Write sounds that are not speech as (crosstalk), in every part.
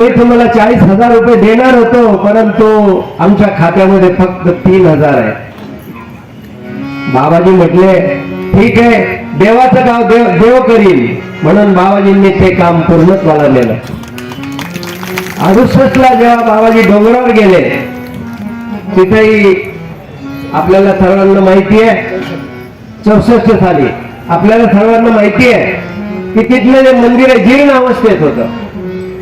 मी तुम्हाला चाळीस हजार रुपये देणार होतो परंतु आमच्या खात्यामध्ये फक्त तीन हजार आहे. बाबाजी म्हटले ठीक आहे देवाचं गाव देव देव करील म्हणून बाबाजींनी ते काम पूर्णत्वाला नेलं अडुसष्टला जेव्हा बाबाजी डोंगरावर गेले तिथेही आपल्याला सर्वांना माहिती आहे चौसष्ट साली आपल्याला सर्वांना माहिती आहे की तिथलं जे मंदिर आहे जीर्ण अवस्थेत होतं.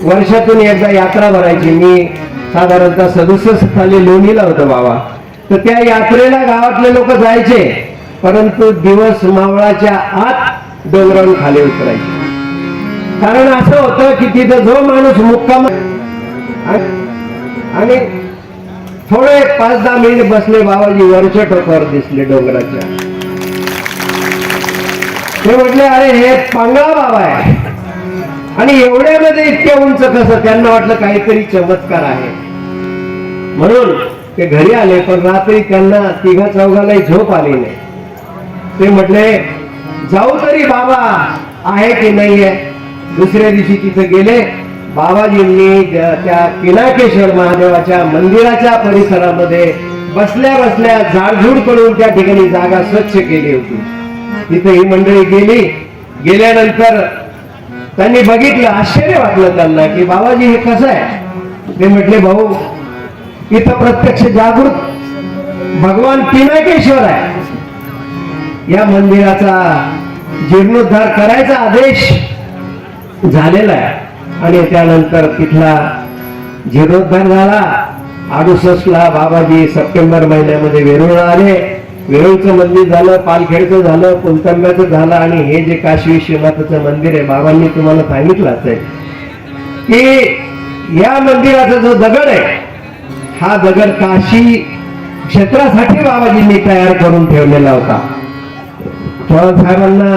वर्षातून एकदा यात्रा भरायची. मी साधारणतः सदुसष्ट साली लोणीला होतो बाबा. तर त्या यात्रेला गावातले लोक जायचे परंतु दिवस मावळाच्या आत डोंगरावरून खाली उतरायचे. कारण असं होतं की तिथं जो माणूस मुक्काम आणि- आणि थोडे पाच दहा मिनिट बसले बाबाजी वरच्या टोकावर दिसले डोंगराच्या. ते म्हटले अरे हे पांगळा बाबा आहे. आणि एवढ्यामध्ये इतक्या उंच कसं? त्यांना वाटलं काहीतरी चमत्कार आहे. म्हणून ते घरी आले पण रात्री त्यांना तिघा चौघालाही झोप आली नाही. ते म्हटले जाऊ तरी बाबा आहे की नाही आहे दुसऱ्या दिवशी तिथे गेले. बाबाजींनी त्या पिनाकेश्वर महादेवाच्या मंदिराच्या परिसरामध्ये बसल्या बसल्या झाडझूड करून त्या ठिकाणी जागा स्वच्छ केली होती. तिथे ही मंडळी गेली. गेल्यानंतर त्यांनी बघितलं आश्चर्य वाटलं त्यांना की बाबाजी हे कसं आहे? ते म्हटले भाऊ इथं प्रत्यक्ष जागृत भगवान पिनाकेश्वर आहे. या मंदिराचा जीर्णोद्धार करायचा आदेश झालेला आहे. आणि त्यानंतर तिथला जीर्णोद्धार झाला. अडुसष्टला बाबाजी सप्टेंबर महिन्यामध्ये वेरूळ आले. वेरूळचं मंदिर झालं पालखेडचं झालं पुलतांब्याचं झालं आणि हे जे काशी विश्वनाथाचं मंदिर आहे बाबांनी तुम्हाला सांगितलंच आहे. की या मंदिराचा जो दगड आहे हा दगड काशी क्षेत्रासाठी बाबाजींनी तयार करून ठेवलेला होता. चव्हाण साहेबांना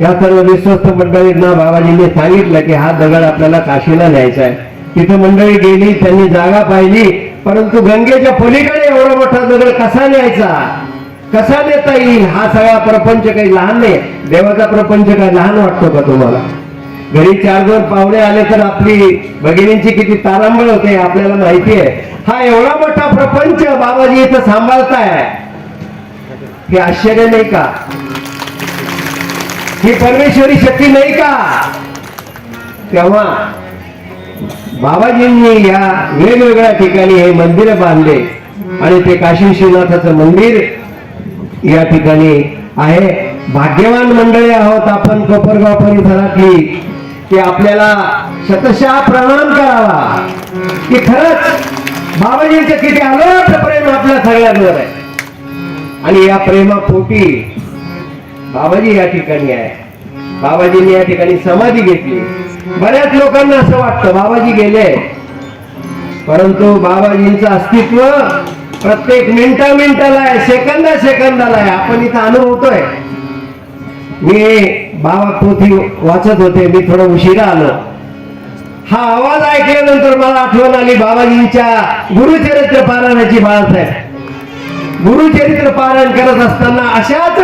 या सर्व विश्वस्त मंडळींना बाबाजींनी सांगितलं की हा दगड आपल्याला काशीला न्यायचा आहे. तिथं मंडळी गेली त्यांनी जागा पाहिली परंतु गंगेच्या पलीकडे एवढा मोठा दगड कसा न्यायचा? कसा देता येईल? हा सगळा प्रपंच काही लहान नाही. देवाचा प्रपंच काही लहान वाटतो का तुम्हाला? घरी चार दोन पाहुणे आले तर आपली भगिनींची किती तारांबळ होते आपल्याला माहिती आहे. हा एवढा मोठा प्रपंच बाबाजी इथं सांभाळताय. हे आश्चर्य नाही का? ही परमेश्वरी शक्ती नाही का? तेव्हा बाबाजींनी या वेगवेगळ्या ठिकाणी हे मंदिर बांधले आणि ते काशी विश्वनाथाचं मंदिर या ठिकाणी आहे. भाग्यवान मंडळी आहोत आपण कोपरगाव परिसरातली की आपल्याला शतशः प्रणाम करावा. की खरंच बाबाजींचं किती अलोट प्रेम आपल्या सगळ्यांवर आहे. आणि या प्रेमापोटी बाबाजी या ठिकाणी आहे. बाबाजींनी या ठिकाणी समाधी घेतली. बऱ्याच लोकांना असं वाटतं बाबाजी गेले. परंतु बाबाजींचं अस्तित्व प्रत्येक मिनिटा मिनिटाला आहे सेकंदा सेकंदाला आहे. आपण इथं अनुभवतोय. मी बाबा पोथी वाचत होते मी थोडं उशिरा आलो. हा आवाज ऐकल्यानंतर मला आठवण आली बाबाजींच्या गुरुचरित्र पारायणाची बाळासाहेब गुरुचरित्र पारायण करत असताना अशाच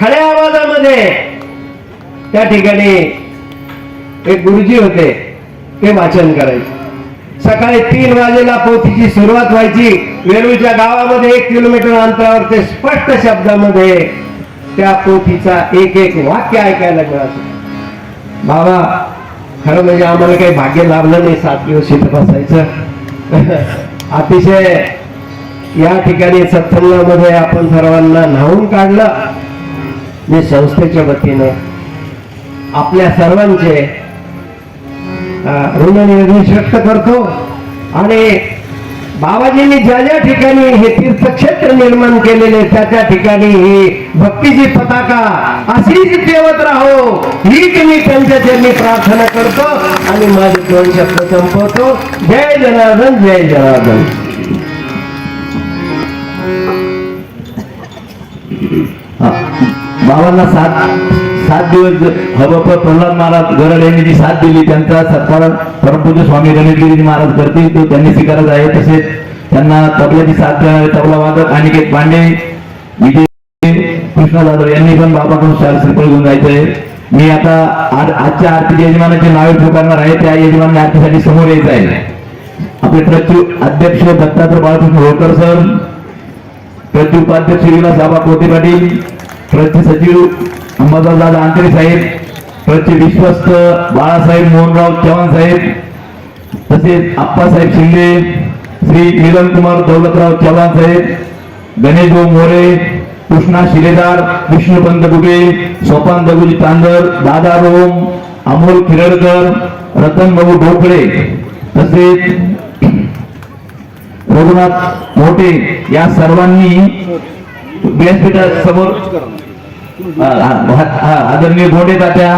खड्या आवाजामध्ये त्या ठिकाणी एक गुरुजी होते ते वाचन करायचे. सकाळी तीन वाजेला पोथीची सुरुवात व्हायची. वेरूळच्या गावामध्ये एक किलोमीटर अंतरावर ते स्पष्ट शब्दामध्ये त्या पोथीचा एक एक वाक्य ऐकायला मिळायचं बाबा खरं म्हणजे आम्हाला काही भाग्य लाभलं नाही सात दिवस इथं बसायचं. (laughs) अतिशय या ठिकाणी सत्संगामध्ये आपण सर्वांना न्हावून काढलं. मी संस्थेच्या वतीने आपल्या सर्वांचे ऋणनिवेदन व्यक्त करतो आणि बाबाजींनी ज्या ज्या ठिकाणी हे तीर्थक्षेत्र निर्माण केलेले त्या त्या ठिकाणी ही भक्तीची पताका अशीच ठेवत राहो. हीच मी त्यांच्या चरणी प्रार्थना करतो आणि माझे दोन शब्द संपवतो. जय जनार्दन जय जनार्दन. बाबांना साथ सात दिवस हबप प्रल्हाद महाराज गरड यांनी जी साथ दिली त्यांचा सत्कार परमपूज्य स्वामी गणेशगिरी महाराज करतील तो त्यांनी स्वीकारत आहे. तसेच त्यांना तबल्याची साथ देणारे तबला वादक अनिकेत पांडे विजय कृष्णा जाधव यांनी पण बाबाकडून चार श्रीफळ घेऊन जायचं आहे मी आता आज- आजच्या आरतीच्या यजमानाचे नावे पुकारणार आहे. त्या यजमान आरतीसाठी समोर यायचं आहे. आपले प्रत्यु अध्यक्ष दत्तात्रय बाळकृष्ण होळकर सर प्रत्युपाध्यक्ष विलास बाबा कोटे पाटील ट्रस्टचे सचिव अंबादादा दांत्रे साहेब प्रति विश्वस्त बाळासाहेब मोहनराव चव्हाण साहेब तसेच आप्पासाहेब शिंदे श्री मिलन कुमार दौलतराव चव्हाण साहेब गणेश मोरे कृष्णा शिलेदार विष्णुपंत गुटे सोपान दगुजी चांदर दादा रोम अमोल किरडकर रतन बाबू ढोकळे तसेच रघुनाथ मोठे या सर्वांनी व्यासपीठासमोर आदरणीय भोटे तात्या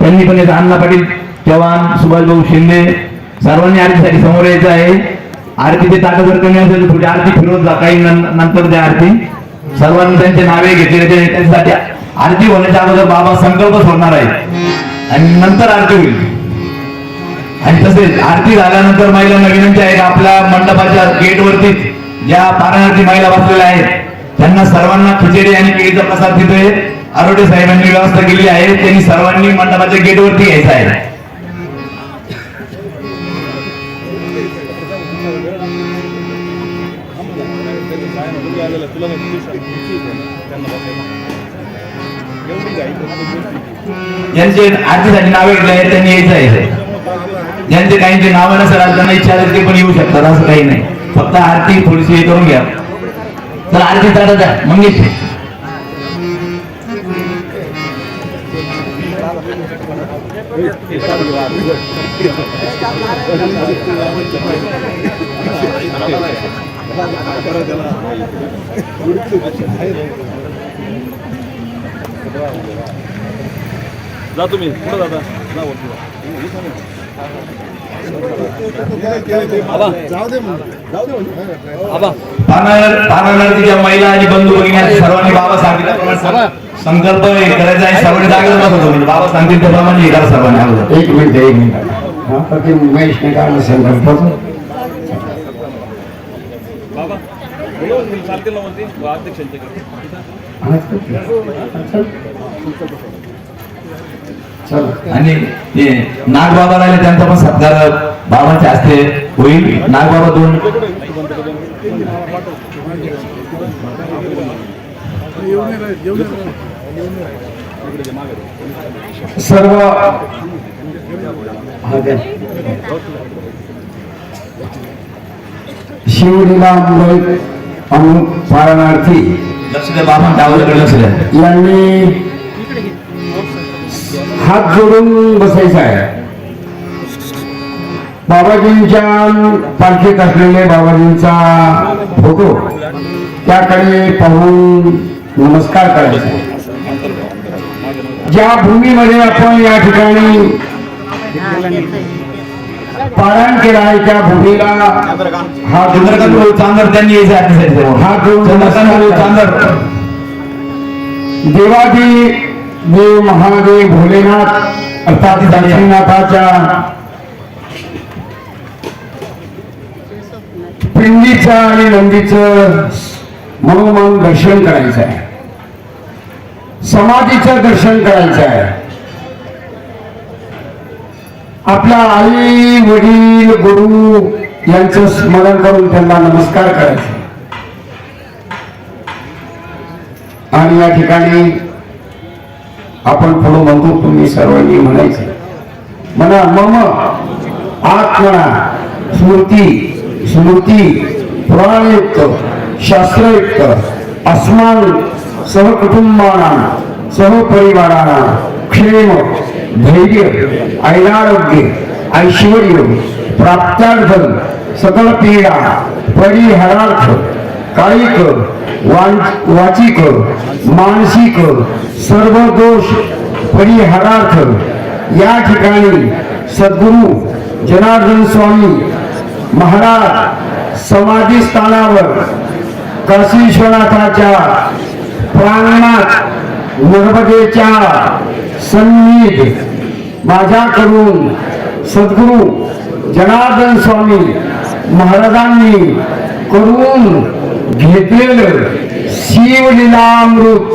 त्यांनी पण याचा अण्णा पाटील चव्हाण सुभाषभाऊ शिंदे सर्वांनी आरतीसाठी समोर यायचं आहे. आरतीचे ताकद जर कमी असेल तर पुढे आरती फिरवत जा काही नंतर द्या आरती. सर्वांनी त्यांचे नावे घेतले त्यांच्यासाठी आरती होण्याच्या अगोदर बाबा संकल्प सोडणार आहे आणि नंतर आरती होईल. आणि तसेच आरती झाल्यानंतर महिलांना विनंती आहे आपल्या मंडपाच्या गेटवरती ज्या पारणार्थी महिला बसलेल्या आहेत त्यांना सर्वांना खिचडी आणि केळीचा प्रसाद तिथे आरोग्य साहेबांनी व्यवस्था केली आहे. त्यांनी सर्वांनी मंडपाच्या गेटवरती यायचं आहे. ज्यांचे आजीसाठी नावे घेतले आहेत त्यांनी यायचं आहे ज्यांचे काहींचे नावं नसेल त्यांना इच्छा असेल ते पण येऊ शकतात असं काही नाही. फक्त आरती थोडीशी हे करून घ्या. तर आरती चालत द्या मंगेश. जा तुम्ही. पुढे दादा जा वरती जा. आबा आबा. पानार पानार्थीच्या महिला आणि बंधू भगिनी सर्वांनी बाबा सांगितल्याप्रमाणे संकल्प करायचा आहे. सर्वांनी जागेवर बसत होते बाबा सांगतील त्याप्रमाणे हे करा सर्वांनी. अगोदर एक मिनिट एक मिनिट. हा महेश ने काढलं संकल्प? आणि ते नागबाबा राहिले त्यांचा पण सत्कार बाबांच्या हस्ते होईल. नागबाबा दोन सर्व. शिवलीला अमृत पारणार्थी लक्ष द्या यांनी हात जोडून बसायचा आहे बाबाजींच्या पालखीत असलेले बाबाजींचा फोटो त्याकडे पाहून नमस्कार करायचा. ज्या भूमीमध्ये आपण या ठिकाणी पारायण केलं आहे त्या भूमीला हा चंद्रकांत चांदर त्यांनी. हा चंद्रकांत चांदर देवादी देव महादेव भोलेनाथ अर्थात दक्षिणनाथाच्या पिंडीचं आणि नंदीचं मनोमन दर्शन करायचं आहे. समाधीचं दर्शन करायचं आहे. आपल्या आई वडील गुरु यांचं स्मरण करून त्यांना नमस्कार करायचा. आणि या ठिकाणी आपण पुढे म्हणतो तुम्ही सर्वांनी म्हणायचं म्हणा मम आत्मना स्मृती स्मृती, पुराणयुक्त, शास्त्रयुक्त, अस्मान सहकुटुंबाना सहपरिवाराना क्षेम, धैर्य, ऐरारोग्य ऐश्वर प्राप्त्यार्थम सकल पीडा, परिहारार्थ, कायिक वाचिक, मानसिक सर्व दोष परिहारार्थ, या ठिकाणी सद्गुरु जनार्दन स्वामी महाराज समाधी स्थानावर काशीश्वनाथाच्या प्रांगणात नर्मदेच्या सन्निध माझ्याकडून सद्गुरु जनार्दन स्वामी महाराजांनी करून घेतलेलं शिवलीलामृत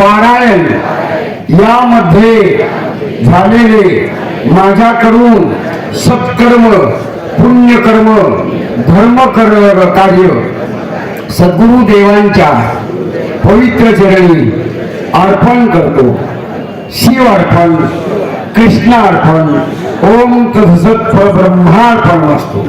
पारायण यामध्ये झालेले माझ्याकडून सत्कर्म पुण्यकर्म धर्मकर्म कार्य सद्गुरुदेवांच्या पवित्र चरणी अर्पण करतो. शिव अर्पण कृष्ण अर्पण ओम तत्सत ब्रह्मार्पण असतो.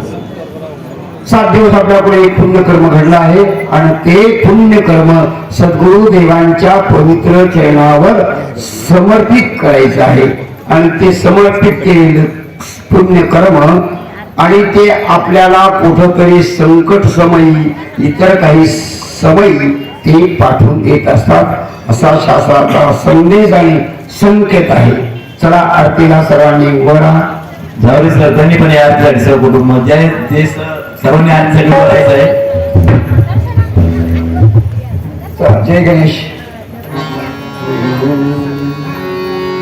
सात दिवस आपल्याकडे एक पुण्यकर्म घडलं आहे आणि ते पुण्यकर्म सद्गुरुदेवांच्या पवित्र चरणावर समर्पित करायचं आहे. आणि ते समर्पित केलेलं पुण्यकर्म आणि ते आपल्याला कुठंतरी संकट समयी इतर काही समयी ते पाठवून देत असतात. असा शास्त्राचा संदेश आणि संकेत आहे. चला आरतीला सर्वांनी उभं राहा. जावरे सर त्यांनी पण या आरतीसाठी सर्व कुटुंब. जे जे स- सर्वांनी आरतीसाठी आहे. जय गणेश.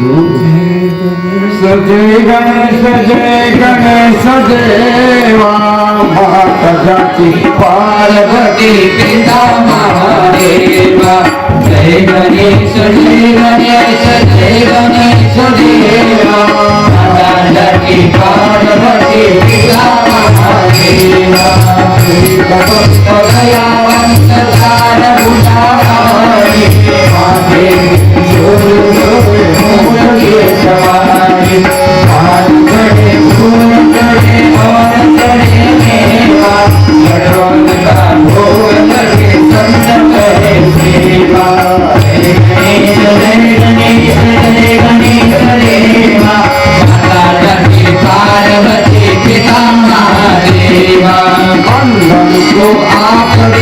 जय गणेश जय गणेश देवा माता जाती पार्वती पिता महादेवा जय गणेश जय गणेश जय गणेश देवा माता जाती पार्वती पिता महादेवा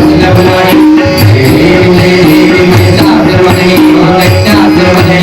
சிலவனாய் தேவி தேவி தேவி தாத்திரமனை தாத்திரமனை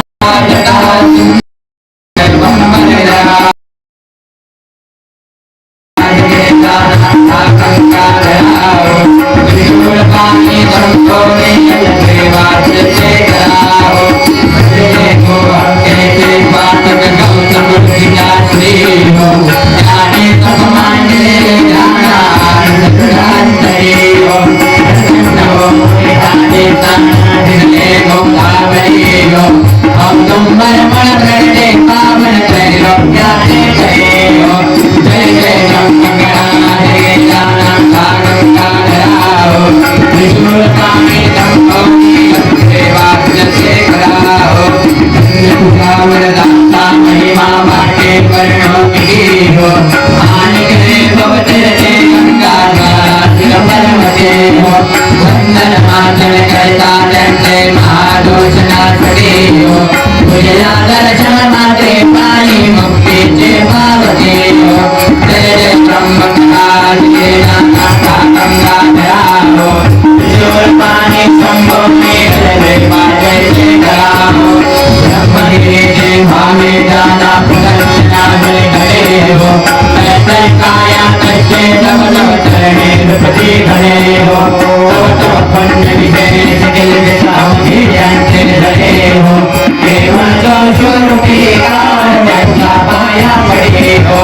काया करके नव नव चरणे नृपति भरे हो चौपन्न विशेष दिल विसाओ ध्यान धरे हो केवल तो स्वरूपी काल जैसा पाया पड़े हो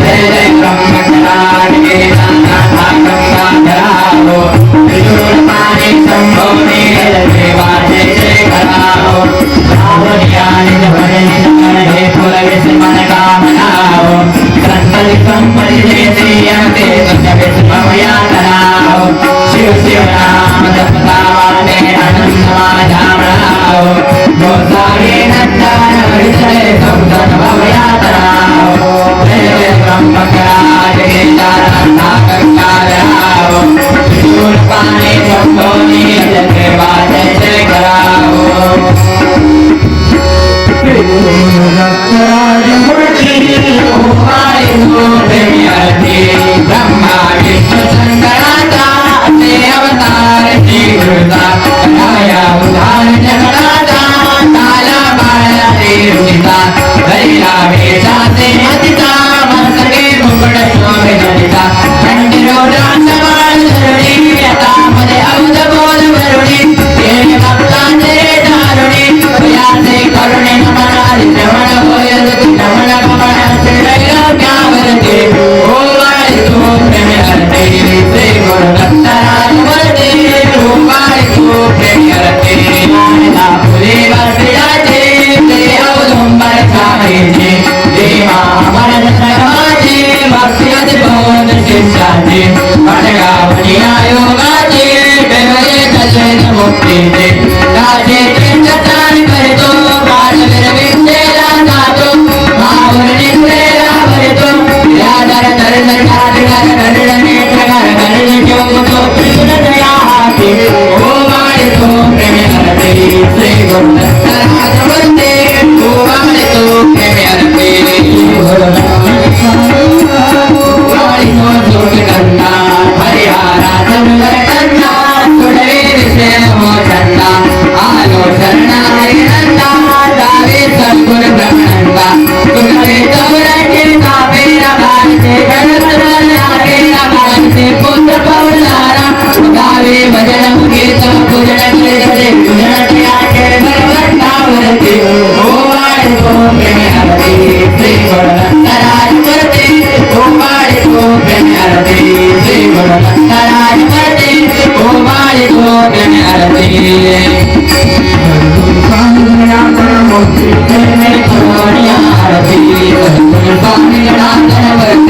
जय जय ब्रह्म करार के नाना भागवा धरा हो त्रिशूल पानी संभव नील देवा जय जय करा हो सावधानी भरे नमन हे Gosari Nandana Vishale Saudana Bhavayatara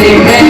Amen.